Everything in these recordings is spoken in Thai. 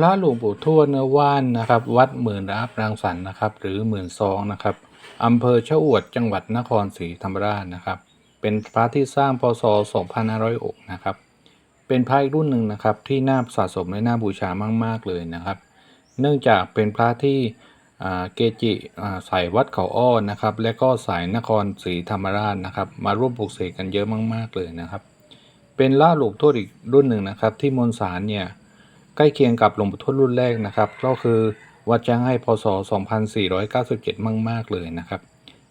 พระหลวงปู่ทวดเนื้อว่านนะครับ วัดหมื่นรับรังสรรค์นะครับ หรือหมื่นซองนะครับอำเภอชะอวดจังหวัดนครศรีธรรมราชนะครับ เป็นพระที่สร้างพศ2506นะครับ เป็นพระอีกรุ่นหนึ่งนะครับที่น่าสะสมและน่าบูชามาก ๆเลยนะครับ เนื่องจากเป็นพระที่เกจิสายวัดเขาอ้อนะครับ และก็สายนครศรีธรรมราชนะครับ มาร่วมปลูกเสกกันเยอะมาก ๆเลยนะครับ เป็นล่าหลวงทวดอีกรุ่นหนึ่งนะครับ ที่มวลสารเนี่ย ใกล้เคียงกับหลวงปู่ทวดรุ่นแรกนะครับ ก็คือวัดจ้างให้พศ 2497 มาก ๆ เลยนะครับ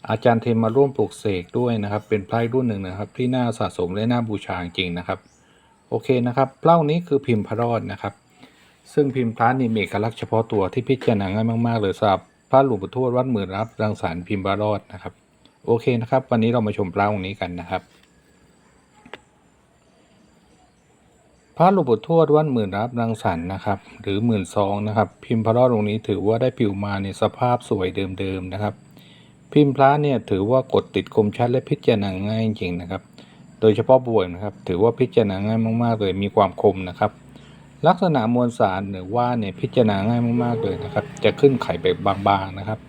อาจารย์เทมมาร่วมปลูกเสกด้วยนะครับ เป็นพระรุ่นหนึ่งนะครับ ที่น่าสะสมและน่าบูชาจริงนะครับ โอเคนะครับเล่านี้คือพิมพ์พระรอดนะครับ ซึ่งพิมพ์พระนี่มีเอกลักษณ์เฉพาะตัวที่พิจารณาง่ายมากๆเลยสำหรับพระหลวงปู่ทวดวัดหมื่นรับรังสรรค์พิมพ์พระรอดนะครับ โอเคนะครับ วันนี้เรามาชมพระองค์นี้กันนะครับ พระหลวงปู่ทวดวัดหมื่นรับรังสรรค์นะครับ หรือหมื่นซองนะครับ พิมพ์พระรอดองค์นี้ถือว่าได้ผิวมาในสภาพสวยเดิมๆนะครับ พิมพ์พระเนี่ยถือว่ากดติดคมชัดและพิจารณาง่ายจริงๆนะครับ โดยเฉพาะบวยนะครับ ถือว่าพิจารณาง่ายมากๆเลยมีความคมนะครับ ลักษณะมวลสารหรือว่าเนี่ยพิจารณาง่ายมากๆเลยนะครับ จะขึ้นไข่แบบบางๆนะครับ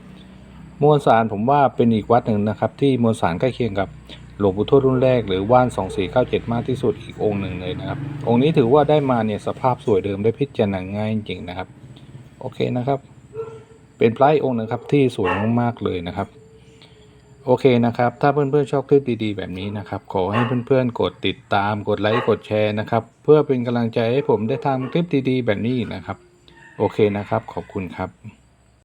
มวลสารผมว่าเป็นอีกวัดหนึ่งนะครับ ที่มวลสารใกล้เคียงกับ หลวงปู่ทวดรุ่นแรกหรือว่าน 2497 มากที่สุดอีกองค์หนึ่งเลยนะครับ องค์นี้ถือว่าได้มาเนี่ยสภาพสวยเดิมได้พิจารณาง่ายจริงนะครับ โอเคนะครับ เป็นพระอีกองค์หนึ่งครับที่สวยมากๆเลยนะครับ โอเคนะครับ ถ้าเพื่อนๆชอบคลิปดีๆ แบบนี้นะครับ ขอให้เพื่อนๆกดติดตามกดไลค์กดแชร์นะครับ เพื่อเป็นกำลังใจให้ผมได้ทำคลิปดีๆ แบบนี้นะครับ โอเคนะครับ ขอบคุณครับ